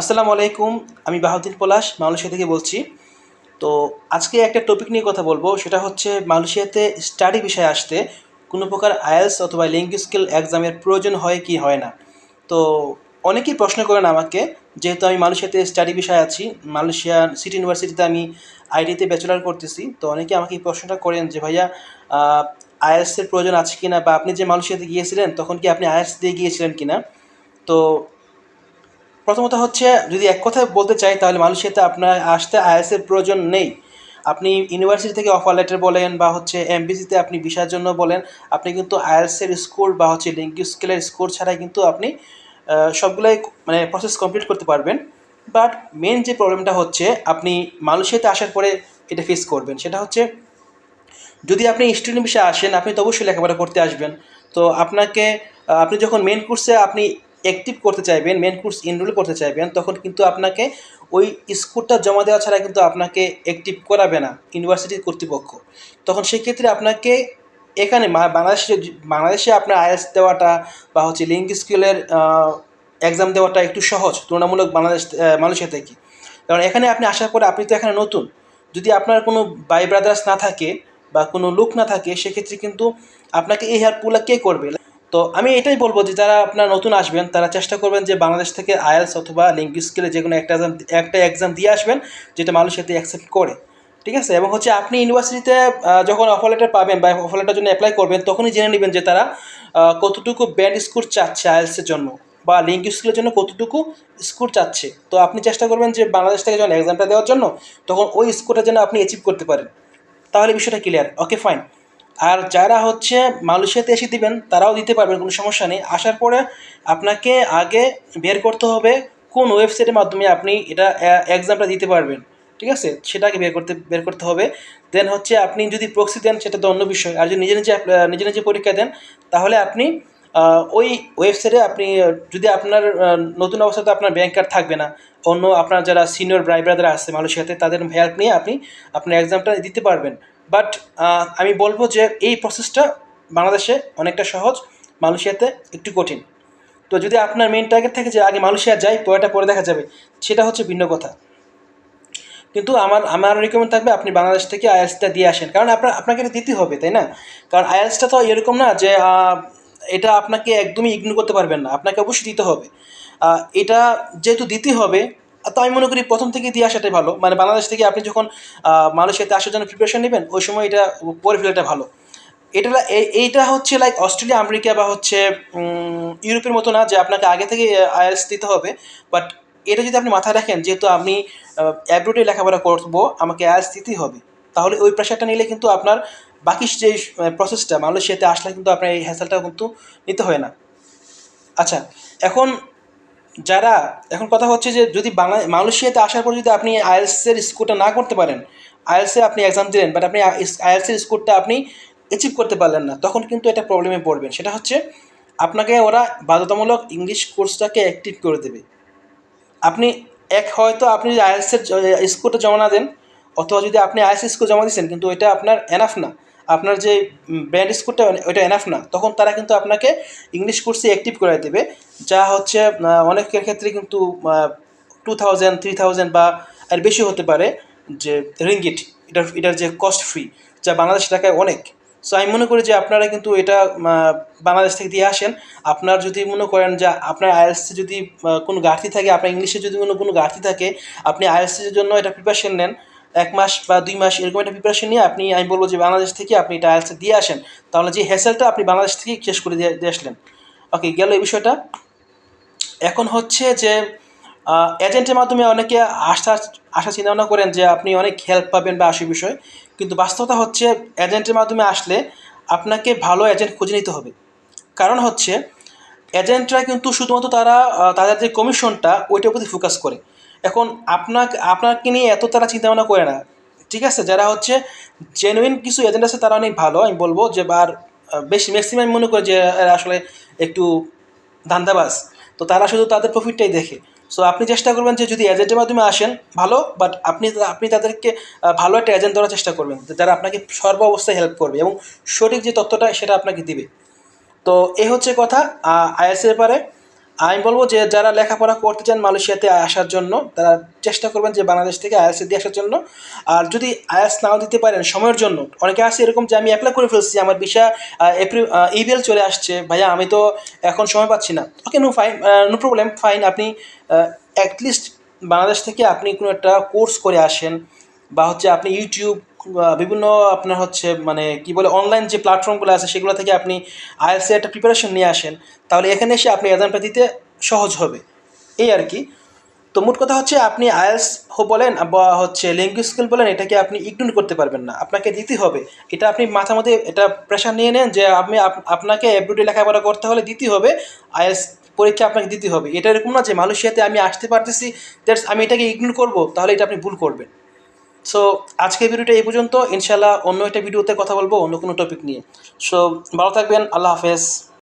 আসসালামু আলাইকুম, আমি বাহাউদ্দিন পলাশ, মালয়েশিয়া থেকে বলছি। তো আজকে একটা টপিক নিয়ে কথা বলব, সেটা হচ্ছে মালয়েশিয়াতে স্টাডি বিষয়ে আসতে কোনো প্রকার আইএলস অথবা লিঙ্গুইস্টিক স্কিল এক্সামের প্রয়োজন হয় কি হয় না। তো অনেকেই প্রশ্ন করেন আমাকে, যেহেতু আমি মালয়েশিয়াতে স্টাডি বিষয়ে আছি, মালয়েশিয়া সিটি ইউনিভার্সিটিতে আমি আইডিতে ব্যাচেলার করতেছি, তো অনেকে আমাকে এই প্রশ্নটা করেন যে, ভাইয়া আইএলসের প্রয়োজন আছে কি না বা আপনি যে মালয়েশিয়াতে গিয়েছিলেন, তখন কি আপনি আইএলস দিয়ে গিয়েছিলেন কি না তো প্রথমত হচ্ছে, যদি এক কথায় বলতে চাই, তাহলে মালয়েশিয়াতে আপনার আসতে আইএসের প্রয়োজন নেই। আপনি ইউনিভার্সিটি থেকে অফার লেটার বলেন বা হচ্ছে এমবিসিতে আপনি ভিসার জন্য বলেন, আপনি কিন্তু আইএলসের স্কোর বা হচ্ছে লিঙ্গুইস্টিক স্কেলের স্কোর ছাড়াই কিন্তু আপনি সবগুলাই মানে প্রসেস কমপ্লিট করতে পারবেন। বাট মেন যে প্রবলেমটা হচ্ছে, আপনি মালয়েশিয়াতে আসার পরে এটা ফেস করবেন। সেটা হচ্ছে, যদি আপনি স্টুডেন্ট বিষয়ে আসেন, আপনি তো অবশ্যই লেখাপড়া করতে আসবেন। তো আপনাকে আপনি যখন মেন কোর্সে আপনি অ্যাক্টিভ করতে চাইবেন মেন কোর্স এনরোল করতে চাইবেন, তখন কিন্তু আপনাকে ওই স্কোরটা জমা দেওয়া ছাড়া কিন্তু আপনাকে অ্যাক্টিভ করাবে না ইউনিভার্সিটির কর্তৃপক্ষ। তখন সেক্ষেত্রে আপনাকে এখানে বাংলাদেশে বাংলাদেশে আপনার আইএলস দেওয়াটা বা হচ্ছে লিঙ্ক স্কিলের এক্সাম দেওয়াটা একটু সহজ, তুলনামূলক বাংলাদেশ মালয়েশিয়া থেকে। কারণ এখানে আপনি আসার পরে আপনি তো এখানে নতুন। যদি আপনার কোনো বাই ব্রাদার্স না থাকে বা কোনো লোক না থাকে, সেক্ষেত্রে কিন্তু আপনাকে এই হেল্পগুলো কে করবে? তো আমি এটাই বলব যে যারা আপনার নতুন আসবেন, তারা চেষ্টা করবেন যে বাংলাদেশ থেকে আইএলস অথবা লিঙ্গুইস্টিক স্কিলে যে কোনো একটা এক্সাম একটা এক্সাম দিয়ে আসবেন, যেটা মানুষ মালয়েশিয়াতে অ্যাকসেপ্ট করে। ঠিক আছে? এবং হচ্ছে আপনি ইউনিভার্সিটিতে যখন অফার লেটার পাবেন বা অফার লেটার জন্য অ্যাপ্লাই করবেন, তখনই জেনে নেবেন যে তারা কতটুকু ব্যান্ড স্কোর চাচ্ছে আইএলসের জন্য বা লিঙ্গুইস্টিক স্কিলের জন্য কতটুকু স্কোর চাচ্ছে। তো আপনি চেষ্টা করবেন যে বাংলাদেশ থেকে যখন এক্সামটা দেওয়ার জন্য, তখন ওই স্কোরটা যেন আপনি অ্যাচিভ করতে পারেন। তাহলে বিষয়টা ক্লিয়ার ওকে ফাইন আর যারা হচ্ছে মালয়েশিয়াতে এসে দিবেন, তারাও দিতে পারবেন, কোনো সমস্যা নেই। আসার পরে আপনাকে আগে বের করতে হবে কোন ওয়েবসাইটের মাধ্যমে আপনি এটা এক্সামটা দিতে পারবেন। ঠিক আছে? সেটাকে বের করতে বের করতে হবে। দেন হচ্ছে আপনি যদি প্রক্সি দেন, সেটা তো অন্য বিষয়। আর যদি নিজে নিজে নিজে নিজে পরীক্ষা দেন, তাহলে আপনি ওই ওয়েবসাইটে আপনি যদি আপনার নতুন অবস্থাতে আপনার ব্যাংক কার্ড থাকবে না, অন্য আপনার যারা সিনিয়র ব্রাই ব্রাদার আছে মালয়েশিয়াতে, তাদের হেল্প নিয়ে আপনি আপনার এক্সামটা দিতে পারবেন। বাট আমি বলব যে এই প্রসেসটা বাংলাদেশে অনেকটা সহজ, মালয়েশিয়াতে একটু কঠিন। তো যদি আপনার মেন টার্গেট থাকে যে আগে মালয়েশিয়া যাই পরেটা পরে দেখা যাবে, সেটা হচ্ছে ভিন্ন কথা। কিন্তু আমার আমার রিকমেন্ড থাকবে আপনি বাংলাদেশ থেকে আইএলসটা দিয়ে আসেন। কারণ আপনার, আপনাকে এটা দিতে হবে, তাই না? কারণ আইএলসটা তো এরকম না যে এটা আপনাকে একদমই ইগনোর করতে পারবেন না। আপনাকে অবশ্যই দিতে হবে। এটা যেহেতু দিতে হবে তো আমি মনে করি প্রথম থেকে দিয়ে আসাটাই ভালো। মানে বাংলাদেশ থেকে আপনি যখন মালয়েশিয়াতে আসার জন্য প্রিপারেশন নেবেন, ওই সময় এটা পরে ফেলাটা ভালো। এটা এইটা হচ্ছে লাইক অস্ট্রেলিয়া, আমেরিকা বা হচ্ছে ইউরোপের মতো না যে আপনাকে আগে থেকে আইএলস দিতে হবে। বাট এটা যদি আপনি মাথায় রাখেন, যেহেতু আমি অ্যাব্রোডে লেখাপড়া করব, আমাকে আইএলস দিতেই হবে। তাহলে ওই প্রেশারটা নিলে কিন্তু আপনার বাকি যে প্রসেসটা মালয়েশিয়াতে আসলে কিন্তু আপনার এই হ্যাসেলটা কিন্তু নিতে হয় না। আচ্ছা এখন যারা এখন কথা হচ্ছে যে যদি বাংলা, মালয়েশিয়াতে আসার পর যদি আপনি আইএলসের স্কোরটা না করতে পারেন আইএলসে আপনি এক্সাম দিলেন বাট আপনি আইএলসের স্কোরটা আপনি অ্যাচিভ করতে পারলেন না, তখন কিন্তু এটা প্রবলেমে পড়বেন। সেটা হচ্ছে আপনাকে ওরা বাধ্যতামূলক ইংলিশ কোর্সটাকে অ্যাক্টিভ করে দেবে। আপনি এক হয়তো আপনি যদি আইএলসের স্কোরটা জমা না দেন, অথবা যদি আপনি আইএলস স্কোর জমা দিচ্ছেন কিন্তু এটা আপনার এনাফ না আপনার যে ব্যান্ড স্কোরটা ওইটা এনাফ না, তখন তারা কিন্তু আপনাকে ইংলিশ কোর্সে অ্যাক্টিভ করে দেবে, যা হচ্ছে অনেকের ক্ষেত্রে কিন্তু টু থাউজেন্ড থ্রি থাউজেন্ড বা আর বেশি হতে পারে, যে রিঙ্গিট এটার এটার যে কস্ট ফ্রি যা বাংলাদেশ টাকায় অনেক। সো আমি মনে করি যে আপনারা কিন্তু এটা বাংলাদেশ থেকে দিয়ে আসেন। আপনার যদি মনে করেন যে, আপনার আইএলসে যদি কোনো ঘাটতি থাকে, আপনার ইংলিশে যদি কোনো কোনো ঘাটতি থাকে, আপনি আইএলসের জন্য এটা প্রিপারেশন নেন। এক মাস বা দুই মাস এরকম একটা প্রিপারেশন নিয়ে আপনি, আমি বলব যে বাংলাদেশ থেকে আপনি এটা দিয়ে আসেন, তাহলে যে হ্যাসেলটা আপনি বাংলাদেশ থেকেই শেষ করে দিয়ে দিয়ে আসলেন। ওকে গেল এই বিষয়টা। এখন হচ্ছে যে এজেন্টের মাধ্যমে অনেকে আশা আশা চিন্তা ভাবনা করেন যে আপনি অনেক হেল্প পাবেন বা আসে বিষয়। কিন্তু বাস্তবতা হচ্ছে এজেন্টের মাধ্যমে আসলে আপনাকে ভালো এজেন্ট খুঁজে নিতে হবে। কারণ হচ্ছে এজেন্টরা কিন্তু শুধুমাত্র তারা তাদের যে কমিশনটা ওইটার প্রতি ফোকাস করে। এখন আপনাকে আপনাকে নিয়ে এত তারা চিন্তা ভাবনা করে না। ঠিক আছে? যারা হচ্ছে জেনুইন কিছু এজেন্ট আছে, তারা অনেক ভালো। আমি বলব যে আর বেশি ম্যাক্সিমাম মনে করে যে আসলে একটু ধান্দাবাজ। তো তারা শুধু তাদের প্রফিটটাই দেখে। সো আপনি চেষ্টা করবেন যে, যদি এজেন্টের মাধ্যমে আসেন, ভালো। বাট আপনি আপনি তাদেরকে ভালো একটা এজেন্ট দেওয়ার চেষ্টা করবেন। যারা আপনাকে সর্ব অবস্থায় হেল্প করবে এবং সঠিক যে তথ্যটা, সেটা আপনাকে দিবে। তো, এ হচ্ছে কথা আইএসের ব্যাপারে। আমি বলব যে যারা লেখাপড়া করতে চান মালয়েশিয়াতে আসার জন্য, তারা চেষ্টা করবেন যে বাংলাদেশ থেকে আয়াস দিয়ে আসার জন্য। আর যদি আয়াস নাও দিতে পারেন সময়ের জন্য, অনেকে আছে এরকম যে আমি অ্যাপ্লাই করে ফেলছি, আমার ভিসা এপ্রিল ইমেল চলে আসছে, ভাইয়া, আমি তো এখন সময় পাচ্ছি না। Okay no fine no problem fine আপনি অ্যাটলিস্ট বাংলাদেশ থেকে আপনি কোনো একটা কোর্স করে আসেন, বা হচ্ছে আপনি ইউটিউব বিভিন্ন আপনার হচ্ছে মানে কি বলে অনলাইন যে প্ল্যাটফর্মগুলো আছে সেগুলো থেকে আপনি আইএলসি একটা প্রিপারেশন নিয়ে আসেন, তাহলে এখানে এসে আপনি এক্সামটা দিতে সহজ হবে। এই আর কি। তো মোট কথা হচ্ছে আপনি আইএলস বলেন বা হচ্ছে ল্যাঙ্গুয়েজ স্কিল বলেন, এটাকে আপনি ইগনোর করতে পারবেন না। আপনাকে দিতে হবে। এটা আপনি মাথার মধ্যে এটা প্রেশার নিয়ে নেন যে আপনি আপ- আপনাকে এভরিডে লেখাপড়া করতে হলে দিতে হবে আইএলস পরীক্ষা আপনাকে দিতে হবে। এটা এরকম না যে মালয়েশিয়াতে আমি আসতে পারতেছি দ্যাটস আমি এটাকে ইগনোর করব, তাহলে এটা আপনি ভুল করবেন। সো আজকের ভিডিওটা এই পর্যন্ত। ইনশাল্লাহ অন্য একটা ভিডিওতে কথা বলব, অন্য কোনো টপিক নিয়ে। সো ভালো থাকবেন, আল্লাহ হাফেজ।